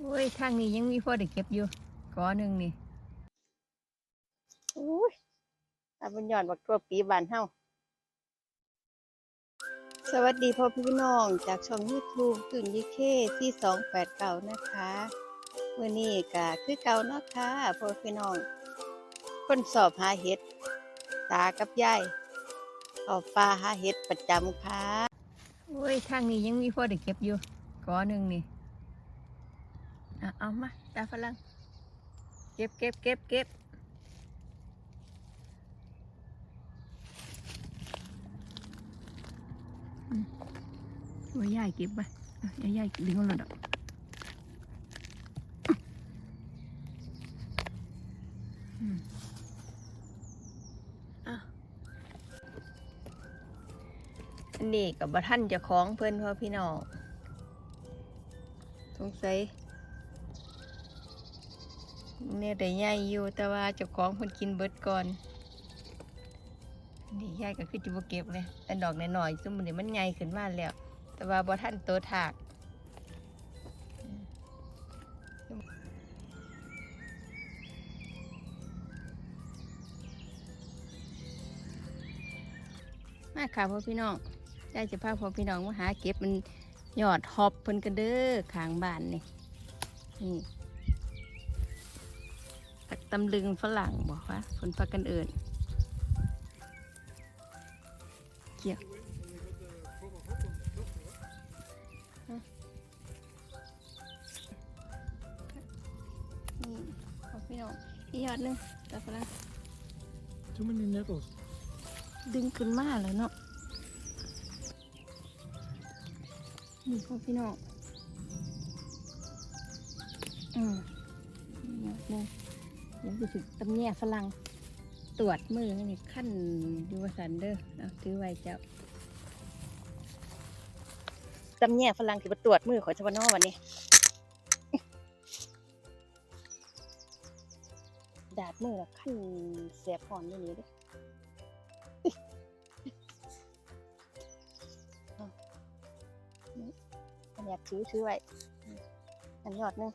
โอ้ยทางนี้ยังมีพอได้เก็บอยู่ก้อหนึ่งนี่อุ้ยอาบุญยอดบักทั่วปีบานเฮาสวัสดีพ่อพี่น้องจากช่อง YouTube ตุนยิเคที่สองแปดเก่านะคะเมื่อนี้ก็คือเก่าเนาะค่ะพ่อพี่น้องคนสอบหาเห็ด ตากับยายออกปลาหาเห็ดประจำค่ะโอ้ยทางนี้ยังมีพอได้เก็บอยู่ก้อหนึ่งนี่อะ เอามาตาฝรั่งเก็บเก็บเก็บเก็บอืมโอ้ยยายเก็บไปเอ้ยยายดึงเอาเลยดอกอืมอะอันนี้กับบท่านเจะคล้าของเพื่อนพ่อพี่น้องสงสัย เนี่ยแต่ยายอยู่แต่ว่าเจ้าของคนกินเบิดก่อนนี่ยายก็คือจะบ่เก็บเลยอันดอกน้อยๆซุ่มนี่มันใหญ่ขึ้นมาแล้ว แต่ว่าบ่ทันโตถากมาค่ะพ่อพี่น้องยายจะพาพ่อพี่น้องมาหาเก็บมันยอดฮอบเพิ่นกันเด้อขางบ้านนี่นี่ ตำลึงฝรั่งบอกว่าผลพักกันเอิญเกี่ยวฮะนี่ขอพี่น้องอีกยอดหนึงแต่ฝรั่ง Too many nettles. ดึงขึ้นมาเลยเนาะนี่พ่อพี่น้องอืมนี่ยอดหนึงเดี๋ ยวจะถึงตำแหน่ฝรั่งตรวจมือนี่ขั้นยูวสันเด้อเอาถือไว้เจ้าตำแหน่ฝรั่งคือมาตรวจมือขอชวนอวันนี้ดาดมือละขั้นเสียพรอยู่นี้ด้อเอานี่อันอยากถือถือไว้อันยอดนึง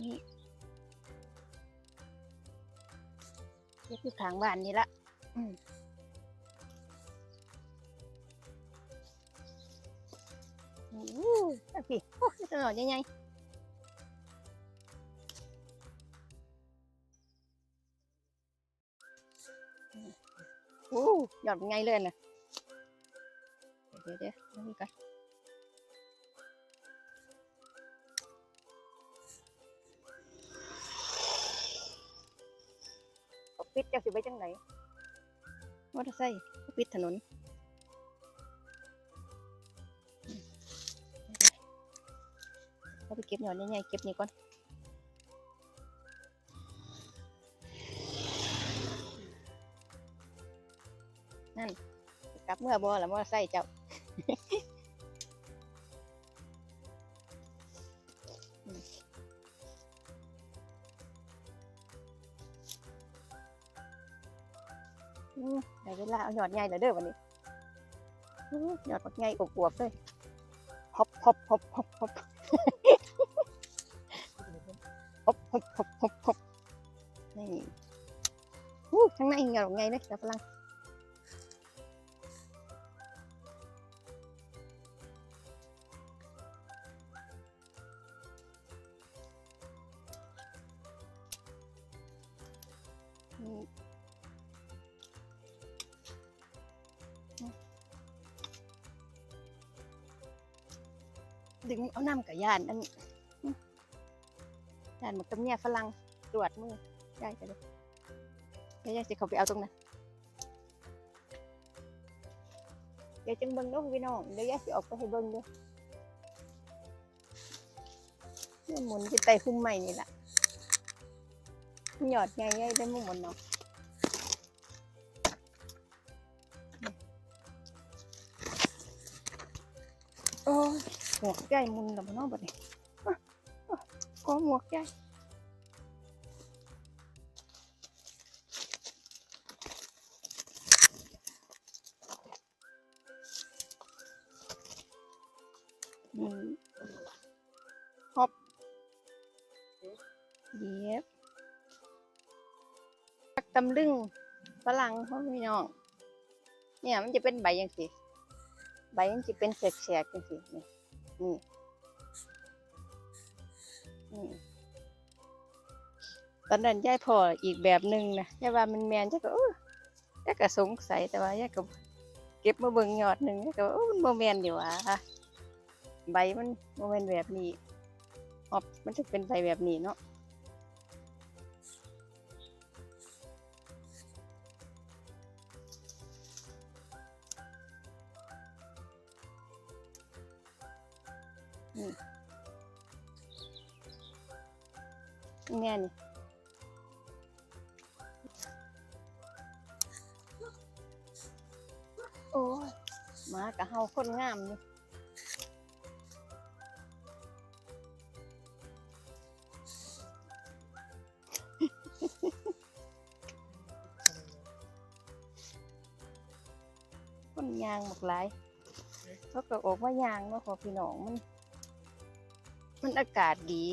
นี่เก็บอยู่ข้างบ้านนี่ละอืมโอ้โหเอาพี่โอ้ยตลอดยังไงโอ้หยอดไงเลยนะเดี๋ยวเดี๋ยวเดี๋ยวนี่ก่อน ปิดจะสิไปจังไหนมอเตอร์ไซค์ปิดถนนเขาไปเก็บหย่อนใหญ่ๆเก็บนี่ก่อนนั่นกลับเมื่อบอละมอเตอร์ไซค์เจ้า ลาเอาหยอดใหญ่เลยเด้อวันนี้หยอดใหญ่อวบๆเลยฮอบฮอบฮอบฮอบฮอบฮอบฮอบฮอบฮอบฮอบนี่ข้างในหยอดใหญ่เลยกำลัง ยานอันนี้อื้อยานหมดตำเนี่ยฝรั่งตรวจมือยายจะเลยยายยายสิเขาไปเอาตรงนั้นเดี๋ยวจึงเบิ้งเด้อพี่น้องเดี๋ยวยายสิออกไปให้เบิ้งเด้อเนี่ยหมุนไปไต่พุ่มใหม่นี่แหละหยอดไงยายได้มุ่งหมุนเนาะ หมวกใหญ่มุนกับมันเนอกบัดนี้อะอะก็หมวกใหญ่ฮอบเย็บผักตำลึงฝรั่งพ่อพี่น้อง เนี่ยมันจะเป็นใบยังสิใบมันจะเป็นแฉกๆจังสินี่ นี่นี่ตอนนั้นยายพ่ออีกแบบหนึ่งนะยายว่ามันแมนยายก็เออยายก็สงสัยแต่ว่ายายก็เก็บมาเบิ่งยอดหนึ่งยายก็ว่าเออมันโมแมนอยู่ว่ะใบมันโมแมนแบบนี้ออบมันจะเป็นใบแบบนี้เนาะ แม่นี่โอ้ยมากะเฮาคนงามอยู่คนยางหมกหลายเขาก็ออกว่ายางเนาะขอพี่น้องมัน มันอากาศดี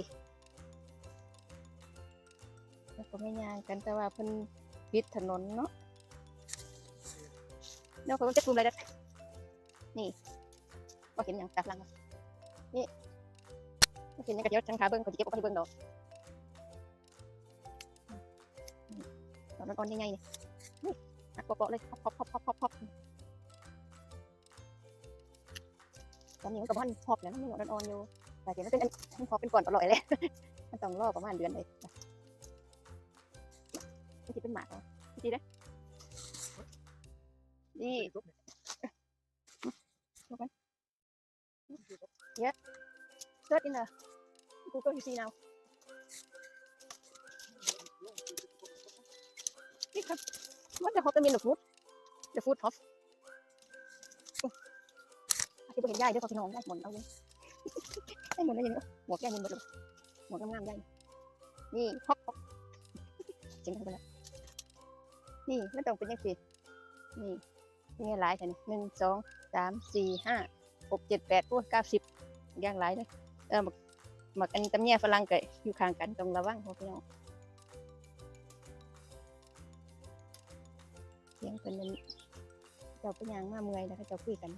แล้วก็ไม่ยางกันแต่ว่าเพิ่นปิดถนนเนาะเดี๋ยวเขาจะกลุ่มอะไรนะนี่ก็เห็นอย่างตามหลังนี่ก็เห็นอย่างกระเดียวจังขาเบิ้งเขาจะเก็บออกไปเบิ้งดอกตอนนั้นอ่อนยังไงเนี่ยนี่หักเปาะเลยพอบพอบพอบพอบพอบตอนนี้มันกับมันพอบแล้วนะมันอ่อนๆอยู่ แต่เดี๋ยวมันเป็นมันพอเป็นก่อนอร่อยเลยมันต้องรอประมาณเดือนเลยไม่คิดเป็นหมาเหรอไม่คิดนะนี่ search in the Google you see now นี่ครับ what the hop mean the food the food hop ที่ผมเห็นย่ายด้วยพอพี่น้องได้หมดเอาเลย ได้หมดเลยอย่างนี้หมวกแก้เงินหมดเลยหมวกงามๆได้ นี่ฮอปจริงเข้าไปแล้วนี่ไม่ต้องเป็นยังสินี่นี่หลายแต่นี่หนึ่งสองสามสี่ห้าหกเจ็ดแปดโอ้เก้าสิบย่างหลายเลยเออหมักหมักอันนี้ตำแยฝรั่งเกับอยู่ข้างกันต้องระวังพอพี่น้องเสียงเป็นนั้นเจ้าเป็นยางมาเมื่อยแล้วก็เจ้าคุยกัน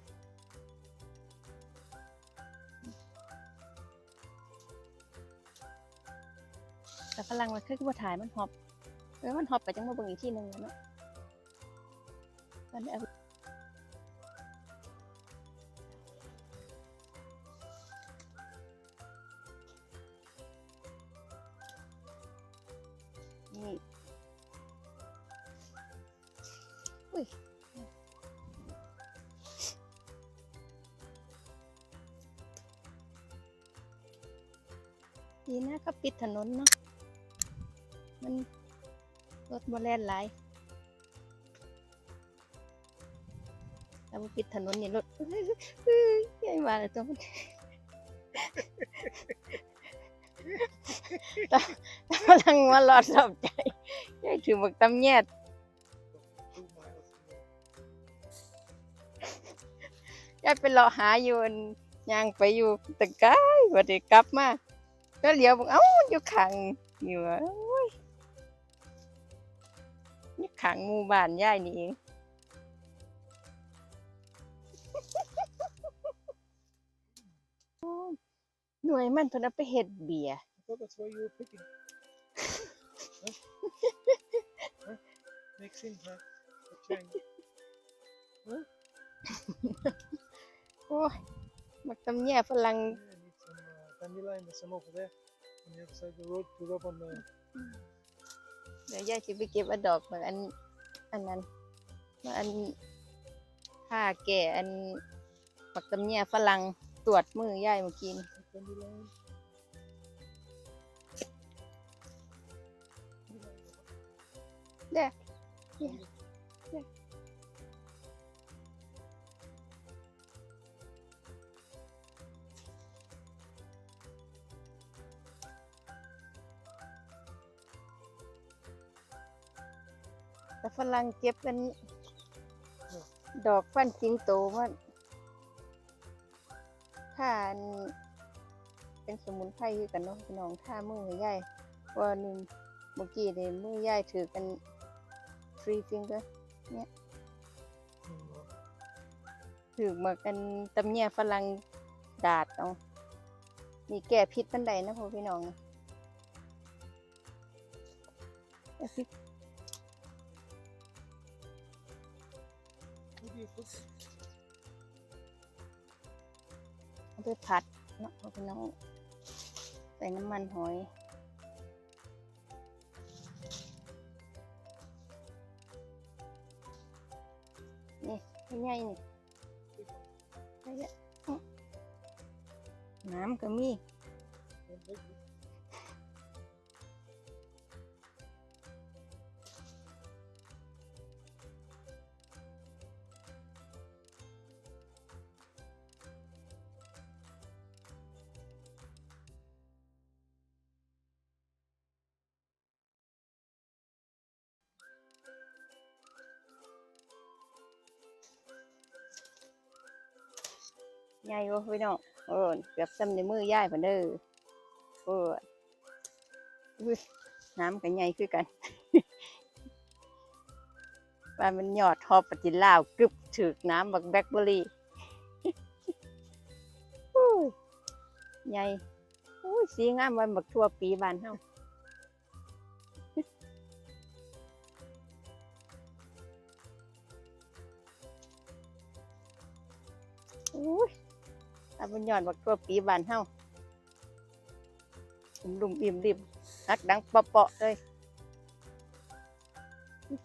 ฝรั่งมันคือว่าถ่ายมันหอบเออมันหอบไปจังมาเบิ่งอีกที่หนึ่งแล้วเนาะตอนนี้นี่อุ้ยดีนะเขาปิดถนนเนาะ มันรถบแล่นหลายถ้าบ่ปิดถนนนี่รถใหญ่มาเลยตัวมันตาตากำลังมาหลอดสอบใจยายถือบักตำแยดยายไปรอหาอยู่อันย่างไปอยู่ตะกายว่าได้กลับมาก็เหลียวบอกเอ้าอยู่ขังอยู่ว่าโอ้ย อยู่ขังหมู่บ้านยายนี่เองหน่วยมันเพิ่นเอาไปเฮ็ดเบียร์ I thought that's why you were picking. huh? Huh? Makes sense, huh? A change. โอ้ยมักตำแย่ฝรั่ง Yeah, need some uh, dandelion. There's some over there on the other side of the road to rub on the. เดี๋ยวยายจะไปเก็บอดอกมาอันอันนั้นมาอันผ้าแก่อันมักตำแย่ฝรั่งตรวจมือยายเมื่อกี้นี่ Dandelion. เด้อ เนี่ยเด้อแต่ฝรั่งเก็บเป็นดอกฟันสิงโตมันท่านเป็นสมุนไพรคือกันเนาะพี่น้องท่ามือใหญ่ว่านี่เมื่อกี้เนี่ยมือใหญ่ถือกัน three finger อืมถือมากันตำเนียฝรั่งดาดเอานี่แก้พิษปันใดนะพ่อพี่น้อง เอาไปผัดเนาะพี่น้องใส่น้ำมันหอยนี่ให้ใหญ่นี่น้ำก็มี ใหญ่บ่พี่น้องโอ้เกือบซ้ำในมือย่ายเพิ่นเด้อโอ้ยน้ำก็ใหญ่คือกันว่ามันหยอดทอปฏิลาวกึบถึกน้ำบักแบล็คเบอร์รี่อุ้ยใหญ่อุ้ยสีงามวันบักทั่วปีบานเฮา อาบุญยอดบักตัวปีบานเฮาผมลุ่มอิ่มริมนักดังเปาะๆเลย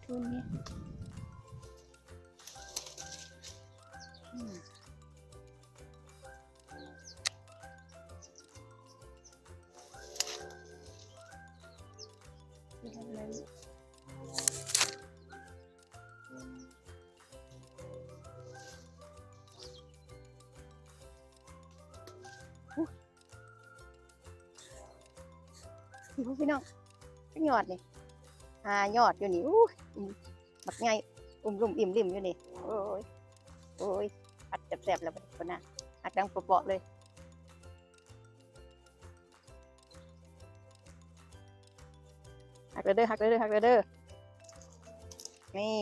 ทุนนี้ พี่น้องเป็นยอดนี่หายอดอยู่นี่อู้บักไงอุ้มรุมอิ่มริมอยู่นี่โอ้ยโอ้ยอัดแสบๆแล้วคนน่ะอัดดังเปาะเลยหักเลยเด้อหักเลยเด้อหักเลยเด้อนี่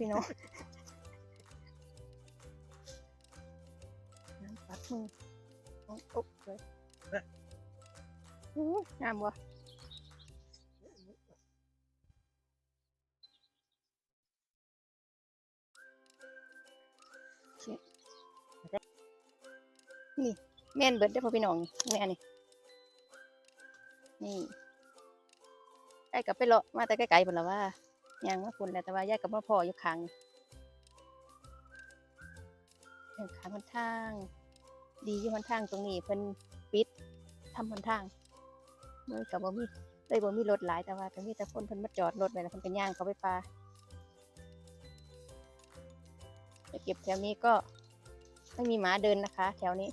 พ่อพี่น้องน้ำปัดมือโอ๊ะโอ๊ะเลยอู้ยงามว่ะนี่แม่นเบิดได้อพ่อพี่น้องแม่นี่นี่ไอ้กับไปเลาะมาแต่ไกลๆพุ่นละว่า ยังมาพุ่นแล้วแต่ว่าย่ายกกับพ่อพ่ออยู่ข้งนี่ข้างมันทาง ดีอยู่มันทางตรงนี้เพิ่นปิดทำมันทางเมื่อกับบ่มีเลยบ่มีรถหลายแต่ว่าก็มีแต่คนเพิ่นมาจอดรถไว้แล้วเพิ่นก็ย่างเขาไปปลาจะเก็บแถวนี้ก็ไม่มีหมาเดินนะคะ แถวนี้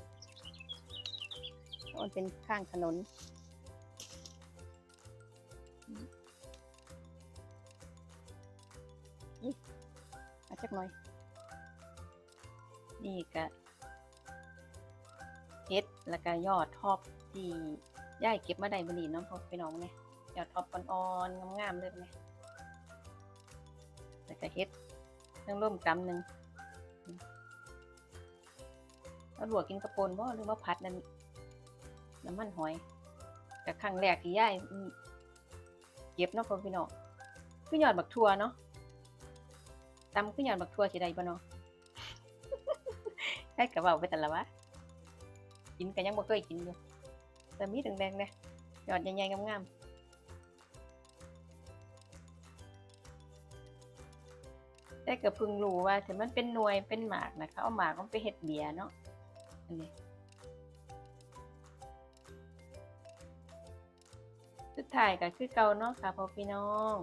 มันเป็นข้างถนน นี่มาจักหน่อย นี่ก็เฮ็ดแล้วก็ยอดทอบที่ย่ายเก็บมาได้บนีเน้องพ่อพี่น้องเนี่ยยอดทอบอ่อนๆงามๆเลยเนี่ยแล้วก็เฮ็ดเรื่องร่วมกำหนึ่งเอาลวกกินกระปนบ่หรือว่าผัดนั่นน้ำมันหอยกับครั้งแรกที่ย่ายเก็บเนาะพ่อพี่น้องคือยอดบักทัวเนาะ ตำคือยอดบักทั่วสิได้บ่เนาะให้กะเว้าไปแต่ละวะกินก็ยังบ่เคยกินอยู่แต่มีแดงๆนี่ยยอดใหญ่ๆงามๆแต่ก็เพิ่งรู้ว่าถึงมันเป็นหน่วยเป็นหมากนะคะเอาหมากมันไปเฮ็ดเบียร์เนาะอันนี้สุดท้ายก็คือเก่าเนาะค่ะพ่อพี่น้อง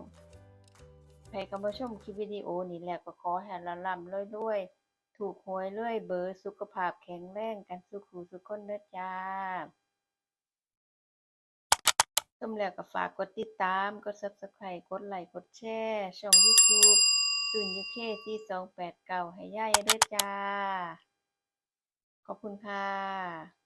ใครก็มาชมคลิปวิดีโอนี้แหละก็ขอให้ละลำรวยถูกหวยเรื่อยเบอร์สุขภาพแข็งแรงกันสุขูสุขคนเด้อจ้าชมแล้วก็ฝากกดติดตาม กด Subscribe กดไลค์กดแชร์ช่อง YouTube ตื่น UK 4289ให้ย่ายเด้อจ้า ขอบคุณค่ะ